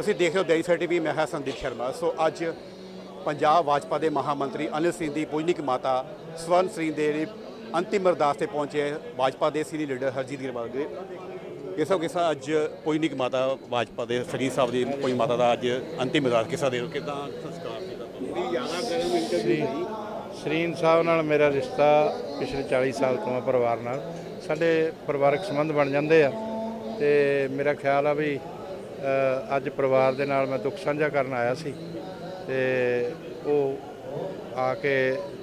ਤੁਸੀਂ ਦੇਖ ਰਹੇ ਹੋ ਦੈਨਿਕ ਸਵੇਰਾ ਟੀਵੀ ਮੈਂ ਹਾਂ ਸੰਦੀਪ ਸ਼ਰਮਾ। ਸੋ ਅੱਜ ਪੰਜਾਬ ਭਾਜਪਾ ਦੇ ਮਹਾਮੰਤਰੀ ਅਨਿਲ ਸਿੰਘ ਦੀ ਪੂਜਨਿਕ ਮਾਤਾ ਸਵਰਨ ਸਿੰਘ ਦੇ ਲਈ ਅੰਤਿਮ ਅਰਦਾਸ ਤੇ ਪਹੁੰਚੇ ਭਾਜਪਾ ਦੇ ਸੀਨੀਅਰ ਲੀਡਰ ਹਰਜੀਤ ਗਿਰਵਾਲ ਦੇ ਕਿਸਾ ਕਿਸਾ ਅੱਜ ਪੂਜਨਿਕ ਮਾਤਾ ਭਾਜਪਾ ਦੇ ਸ੍ਰੀ ਸਾਹਿਬ ਦੀ ਪੂਜਨਿਕ ਮਾਤਾ ਦਾ ਅੱਜ ਅੰਤਿਮ ਅਰਦਾਸ ਕਿਸਾ ਦੇ ਕਿਦਾਂ ਸੰਸਕਾਰ ਸੀਗਾ ਤੁਹਾਨੂੰ ਜ਼ਿਆਦਾ ਗਰਮ ਸ਼੍ਰੀ ਸ਼ਰੀਨ ਸਾਹਿਬ ਨਾਲ ਮੇਰਾ ਰਿਸ਼ਤਾ ਪਿਛਲੇ 40 ਸਾਲ ਤੋਂ ਆ ਪਰਿਵਾਰ ਨਾਲ। ਸਾਡੇ ਪਰਿਵਾਰਕ ਸੰਬੰਧ ਬਣ ਜਾਂਦੇ ਆ ਤੇ ਮੇਰਾ ਖਿਆਲ ਆ ਵੀ ਅੱਜ ਪਰਿਵਾਰ ਦੇ ਨਾਲ ਮੈਂ ਦੁੱਖ ਸਾਂਝਾ ਕਰਨ ਆਇਆ ਸੀ ਤੇ ਉਹ ਆ ਕੇ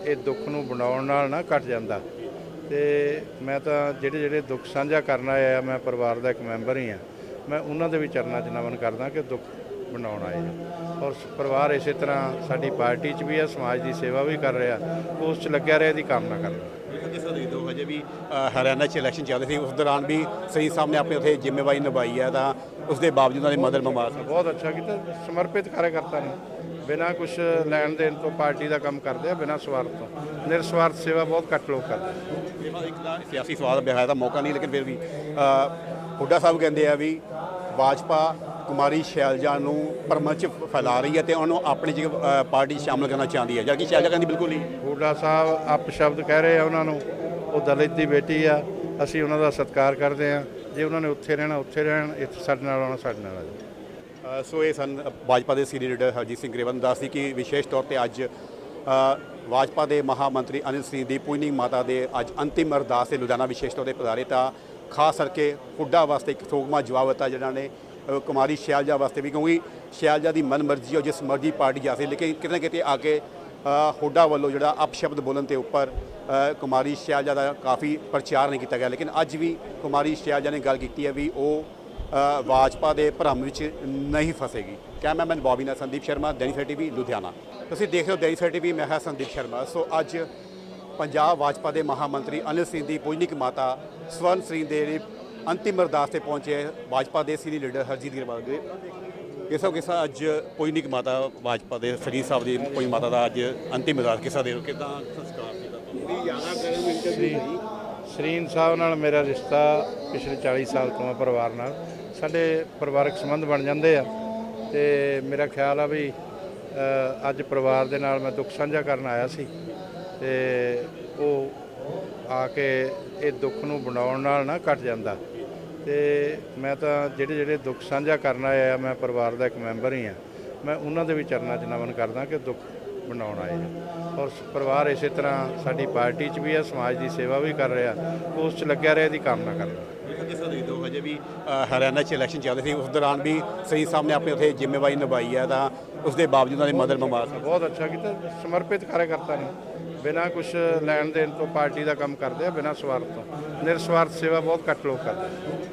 ਇਹ ਦੁੱਖ ਨੂੰ ਬਣਾਉਣ ਨਾਲ ਨਾ ਘਟ ਜਾਂਦਾ। ਤੇ ਮੈਂ ਤਾਂ ਜਿਹੜੇ ਜਿਹੜੇ ਦੁੱਖ ਸਾਂਝਾ ਕਰਨ ਆਇਆ ਮੈਂ ਪਰਿਵਾਰ ਦਾ ਇੱਕ ਮੈਂਬਰ ਹੀ ਆ। ਮੈਂ ਉਹਨਾਂ ਦੇ ਵੀ ਚਰਨਾਂ 'ਚ ਨਮਨ ਕਰਦਾ ਕਿ ਦੁੱਖ ਬਣਾਉਣ ਆਏ ਆ। ਔਰ ਪਰਿਵਾਰ ਇਸੇ ਤਰ੍ਹਾਂ ਸਾਡੀ ਪਾਰਟੀ 'ਚ ਵੀ ਆ, ਸਮਾਜ ਦੀ ਸੇਵਾ ਵੀ ਕਰ ਰਿਹਾ, ਉਸ 'ਚ ਲੱਗਿਆ ਰਿਹਾ ਦੀ ਕਾਮਨਾ ਕਰਦਾ ਦੇਖੋ ਕਿਸ ਹੋ ਹਜੇ ਵੀ ਹਰਿਆਣਾ 'ਚ ਇਲੈਕਸ਼ਨ ਚੱਲ ਰਹੀ ਸੀ, ਉਸ ਦੌਰਾਨ ਵੀ ਸਹੀ ਸਾਹਮਣੇ ਆਪਣੇ ਉੱਥੇ ਜ਼ਿੰਮੇਵਾਰੀ ਨਿਭਾਈ ਹੈ ਤਾਂ ਉਸ ਦੇ ਬਾਵਜੂਦ ਉਹਨਾਂ ਦੀ ਮਦਰ ਬਿਮਾਰ ਸੀ ਬਹੁਤ ਅੱਛਾ ਕੀਤਾ। ਸਮਰਪਿਤ ਕਾਰਜਕਰਤਾ ਨੇ। ਬਿਨਾਂ ਕੁਝ ਲੈਣ ਦੇਣ ਤੋਂ ਪਾਰਟੀ ਦਾ ਕੰਮ ਕਰਦੇ ਆ ਬਿਨਾਂ ਸਵਾਰਥ ਤੋਂ। ਨਿਰਸਵਾਰਥ ਸੇਵਾ ਬਹੁਤ ਘੱਟ ਲੋਕ ਕਰਦੇ ਆ। ਸਿਆਸੀ ਸਵਾਲ ਬਿਹਾਰ ਦਾ ਮੌਕਾ ਨਹੀਂ ਲੇਕਿਨ ਫਿਰ ਵੀ ਹੁੱਡਾ ਸਾਹਿਬ ਕਹਿੰਦੇ ਆ ਵੀ ਭਾਜਪਾ ਕੁਮਾਰੀ ਸ਼ੈਲਜਾ ਨੂੰ ਪਰਮਚ ਫੈਲਾ ਰਹੀ ਹੈ ਤੇ ਉਹਨੂੰ ਆਪਣੀ ਜਗ੍ਹਾ ਪਾਰਟੀ 'ਚ ਸ਼ਾਮਲ ਕਰਨਾ ਚਾਹੁੰਦੀ ਹੈ। ਜਦਕਿ ਸ਼ੈਲਜਾ ਕਹਿੰਦੀ ਬਿਲਕੁਲ ਨਹੀਂ। ਹੂਡਾ ਸਾਹਿਬ ਅਪ ਸ਼ਬਦ ਕਹਿ ਰਹੇ ਆ ਉਹਨਾਂ ਨੂੰ ਉਹ ਦਲਿਤ ਦੀ ਬੇਟੀ ਆ ਅਸੀਂ ਉਹਨਾਂ ਦਾ ਸਤਿਕਾਰ ਕਰਦੇ ਆ। ਜੇ ਉਹਨਾਂ ਨੇ ਉੱਥੇ ਰਹਿਣਾ, ਉੱਥੇ ਰਹਿਣ, ਇੱਥੇ ਸਾਡੇ ਨਾਲ ਆਉਣਾ, ਸਾਡੇ ਨਾਲ ਆ ਜਾਓ। ਸੋ ਇਹ ਸਨ ਭਾਜਪਾ ਦੇ ਸੀਨੀਅਰ ਲੀਡਰ ਹਰਜੀਤ ਸਿੰਘ ਗਰੇਵਾਲ ਨੇ ਦੱਸ ਸੀ ਕਿ ਵਿਸ਼ੇਸ਼ ਤੌਰ ਤੇ ਅੱਜ ਭਾਜਪਾ ਦੇ ਮਹਾਮੰਤਰੀ ਅਨਿਲ ਸਿੰਘ ਦੀ ਪੂਜਨਿਕ ਮਾਤਾ ਦੇ ਅੱਜ ਅੰਤਿਮ ਅਰਦਾਸ ਤੇ ਲੁਧਿਆਣਾ ਵਿਸ਼ੇਸ਼ ਤੌਰ ਤੇ ਪਧਾਰੇ ਤਾਂ ਖਾਸ ਕਰਕੇ ਹੁੱਡਾ ਵਾਸਤੇ ਇੱਕ ਸੋਗਮਾ ਜਵਾਬ ਦਿੱਤਾ ਜਿਹਨਾਂ ਨੇ ਕੁਮਾਰੀ ਸ਼ੈਲਜਾ ਵਾਸਤੇ ਵੀ, ਕਿਉਂਕਿ ਸ਼ੈਲਜਾ ਦੀ ਮਨ ਮਰਜ਼ੀ ਉਹ ਜਿਸ ਮਰਜ਼ੀ ਪਾਰਟੀ ਜਾ ਸਕਦੀ, ਲੇਕਿਨ ਕਿਤੇ ਨਾ ਕਿਤੇ ਆ ਕੇ ਹੋਡਾ ਵੱਲੋਂ ਜਿਹੜਾ ਅਪਸ਼ਬਦ ਬੋਲਣ ਤੇ ਉੱਪਰ ਕੁਮਾਰੀ ਸ਼ੈਲਜਾ ਦਾ ਕਾਫੀ ਪ੍ਰਚਾਰ ਨਹੀਂ ਕੀਤਾ ਗਿਆ। ਲੇਕਿਨ ਅੱਜ ਵੀ ਕੁਮਾਰੀ ਸ਼ੈਲਜਾ ਨੇ ਗੱਲ ਕੀਤੀ ਹੈ ਵੀ ਉਹ ਅ, ਭਾਜਪਾ ਦੇ ਭਰਮ ਵਿੱਚ ਨਹੀਂ ਫਸੇਗੀ। ਕੈਮਰਾਮੈਨ ਬੌਬੀ ਨਾਲ ਸੰਦੀਪ ਸ਼ਰਮਾ ਦੈਨਿਕ ਟੀਵੀ ਲੁਧਿਆਣਾ। ਤੁਸੀਂ ਦੇਖ ਰਹੇ ਹੋ ਦੈਨਿਕ ਟੀਵੀ ਮੈਂ ਹਾਂ ਸੰਦੀਪ ਸ਼ਰਮਾ। ਸੋ ਅੱਜ ਪੰਜਾਬ ਵਾਜਪਾ ਦੇ ਮਹਾਮੰਤਰੀ ਅਨਿਲ ਸਿੰਘ ਦੀ ਪੂਜਨਿਕ ਮਾਤਾ ਸਵਰਨ ਸਿੰਘ ਦੇ ਅੰਤਿਮ ਅਰਦਾਸ ਤੇ ਪਹੁੰਚੇ ਭਾਜਪਾ ਦੇ ਸੀਨੀਅਰ ਲੀਡਰ ਹਰਜੀਤ ਗਿਰਵਾਲ ਦੇ ਕਿਸਾ ਕਿਸਾ ਅੱਜ ਪੂਜਨਿਕ ਮਾਤਾ ਭਾਜਪਾ ਦੇ ਸ੍ਰੀ ਸਾਹਿਬ ਦੀ ਕੋਈ ਮਾਤਾ ਦਾ ਅੱਜ ਅੰਤਿਮ ਅਰਦਾਸ ਕਿਸਾ ਦੇ ਕਿਦਾਂ ਸੰਸਕਾਰ ਸੀਗਾ ਤੁਹਾਨੂੰ ਜ਼ਿਆਦਾ ਗਰਮ ਸ਼੍ਰੀ ਸ਼ਰੀਨ ਸਾਹਿਬ ਨਾਲ ਮੇਰਾ ਰਿਸ਼ਤਾ ਪਿਛਲੇ 40 ਸਾਲ ਤੋਂ ਆ ਪਰਿਵਾਰ ਨਾਲ। ਸਾਡੇ ਪਰਿਵਾਰਕ ਸੰਬੰਧ ਬਣ ਜਾਂਦੇ ਆ। ਤੇ ਮੇਰਾ ਖਿਆਲ ਆ ਵੀ ਅੱਜ ਪਰਿਵਾਰ ਦੇ ਨਾਲ ਮੈਂ ਦੁੱਖ ਸਾਂਝਾ ਕਰਨ ਆਇਆ ਸੀ। ਤੇ ਉਹ ਆ ਕੇ ਇਹ ਦੁੱਖ ਨੂੰ ਬਣਾਉਣ ਨਾਲ ਨਾ ਘਟ ਜਾਂਦਾ। ਤੇ ਮੈਂ ਤਾਂ ਜਿਹੜੇ ਜਿਹੜੇ ਦੁੱਖ ਸਾਂਝਾ ਕਰਨ ਆਇਆ ਮੈਂ ਪਰਿਵਾਰ ਦਾ ਇੱਕ ਮੈਂਬਰ ਹੀ ਆ। ਮੈਂ ਉਹਨਾਂ ਦੇ ਵੀ ਚਰਨਾਂ 'ਚ ਨਮਨ ਕਰਦਾ ਕਿ ਦੁੱਖ ਬਣਾਉਣ ਆਏ ਆ। ਔਰ ਪਰਿਵਾਰ ਇਸੇ ਤਰ੍ਹਾਂ ਸਾਡੀ ਪਾਰਟੀ 'ਚ ਵੀ ਆ ਸਮਾਜ ਦੀ ਸੇਵਾ ਵੀ ਕਰ ਰਿਹਾ ਉਸ 'ਚ ਲੱਗਿਆ ਰਿਹਾ ਦੀ ਕਾਮਨਾ ਕਰਦਾ ਤਰ੍ਹਾਂ ਦੇਖਦੇ ਹੋ ਹਜੇ ਵੀ ਹਰਿਆਣਾ 'ਚ ਇਲੈਕਸ਼ਨ ਚੱਲ ਰਹੀ ਸੀ ਉਸ ਦੌਰਾਨ ਵੀ ਸਹੀ ਸਾਹਿਬ ਨੇ ਆਪਣੇ ਉੱਥੇ ਜ਼ਿੰਮੇਵਾਰੀ ਨਿਭਾਈ ਹੈ ਤਾਂ ਉਸ ਦੇ ਬਾਵਜੂਦ ਉਹਨਾਂ ਦੀ ਮਦਰ ਬਿਮਾਰ ਸੀ ਬਹੁਤ ਅੱਛਾ ਕੀਤਾ ਸਮਰਪਿਤ ਕਾਰਜਕਰਤਾ ਨੇ। ਬਿਨਾਂ ਕੁਝ ਲੈਣ ਦੇਣ ਤੋਂ ਪਾਰਟੀ ਦਾ ਕੰਮ ਕਰਦੇ ਆ ਬਿਨਾਂ ਸਵਾਰਥ ਤੋਂ। ਨਿਰਸਵਾਰਥ ਸੇਵਾ ਬਹੁਤ ਘੱਟ ਲੋਕ ਕਰਦੇ।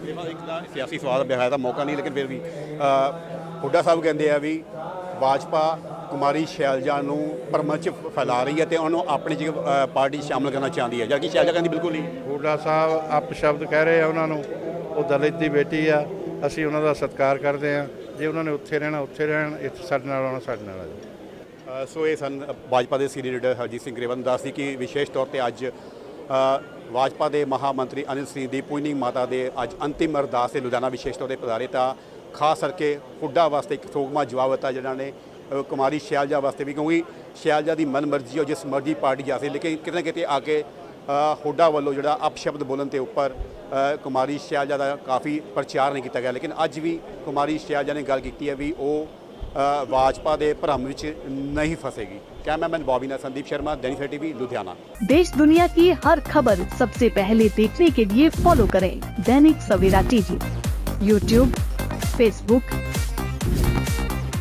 ਦੇਖੋ ਇੱਕ ਤਾਂ ਸਿਆਸੀ ਸਵਾਲ ਬਿਹਾਰ ਦਾ ਮੌਕਾ ਨਹੀਂ ਲੇਕਿਨ ਫਿਰ ਵੀ ਅ, ਹੁੱਡਾ ਸਾਹਿਬ ਕਹਿੰਦੇ ਆ ਵੀ ਭਾਜਪਾ ਕੁਮਾਰੀ ਸ਼ੈਲਜਾ ਨੂੰ ਪਰਮਚ ਫੈਲਾ ਰਹੀ ਹੈ ਤੇ ਉਹਨੂੰ ਆਪਣੀ ਜਗ੍ਹਾ ਅ, ਪਾਰਟੀ 'ਚ ਸ਼ਾਮਲ ਕਰਨਾ ਚਾਹੁੰਦੀ ਹੈ। ਜਦਕਿ ਸ਼ੈਲਜਾ ਕਹਿੰਦੀ ਬਿਲਕੁਲ ਨਹੀਂ। ਹੂਡਾ ਸਾਹਿਬ ਅਪ ਸ਼ਬਦ ਕਹਿ ਰਹੇ ਆ ਉਹਨਾਂ ਨੂੰ ਉਹ ਦਲਿਤ ਦੀ ਬੇਟੀ ਆ ਅਸੀਂ ਉਹਨਾਂ ਦਾ ਸਤਿਕਾਰ ਕਰਦੇ ਆ ਜੇ ਉਹਨਾਂ ਨੇ ਉੱਥੇ ਰਹਿਣਾ ਉੱਥੇ ਰਹਿਣ ਇੱਥੇ ਸਾਡੇ ਨਾਲ ਆਉਣਾ ਸਾਡੇ ਨਾਲ ਆ ਜਾਓ। ਅ, ਸੋ ਇਹ ਸਨ ਭਾਜਪਾ ਦੇ ਸੀਨੀਅਰ ਲੀਡਰ ਹਰਜੀਤ ਸਿੰਘ ਗਰੇਵਾਲ ਨੇ ਦੱਸ ਸੀ ਕਿ ਵਿਸ਼ੇਸ਼ ਤੌਰ ਤੇ ਅੱਜ ਅ, ਭਾਜਪਾ ਦੇ ਮਹਾਮੰਤਰੀ ਅਨਿਲ ਸਿੰਘ ਦੀ ਪੂਜਨਿਕ ਮਾਤਾ ਦੇ ਅੱਜ ਅੰਤਿਮ ਅਰਦਾਸ ਤੇ ਲੁਧਿਆਣਾ ਵਿਸ਼ੇਸ਼ ਤੌਰ ਤੇ ਪਧਾਰੇ ਤਾਂ ਖਾਸ ਕਰਕੇ ਹੁੱਡਾ ਵਾਸਤੇ ਇੱਕ ਸੋਗਮਾ ਜਵਾਬ ਦਿੱਤਾ ਜਿਹਨਾਂ ਨੇ ਕੁਮਾਰੀ ਸ਼ੈਲਜਾ ਵਾਸਤੇ ਵੀ, ਕਿਉਂਕਿ ਸ਼ੈਲਜਾ ਦੀ ਮਨ ਮਰਜ਼ੀ ਉਹ ਜਿਸ ਮਰਜ਼ੀ ਪਾਰਟੀ ਜਾ ਸਕਦੀ ਲੇਕਿਨ ਕਿਤੇ ਨਾ ਕਿਤੇ ਆ ਕੇ ਹੁੱਡਾ ਵੱਲੋਂ ਜਿਹੜਾ ਅਪਸ਼ਬਦ ਬੋਲਣ ਤੇ ਉੱਪਰ ਕੁਮਾਰੀ ਸ਼ੈਲਜਾ ਦਾ ਕਾਫੀ ਪ੍ਰਚਾਰ ਨਹੀਂ ਕੀਤਾ ਗਿਆ। ਲੇਕਿਨ ਅੱਜ ਵੀ ਕੁਮਾਰੀ ਸ਼ੈਲਜਾ ਨੇ ਗੱਲ ਕੀਤੀ ਹੈ ਵੀ ਉਹ भाजपा के भ्रम नहीं फसेगी क्या बॉबी संदीप शर्मा दैनिक टीवी लुधियाना देश दुनिया की हर खबर सबसे पहले देखने के लिए फॉलो करें Dainik Savera TV YouTube Facebook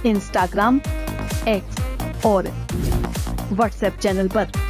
Instagram X और व्हाट्सएप चैनल आरोप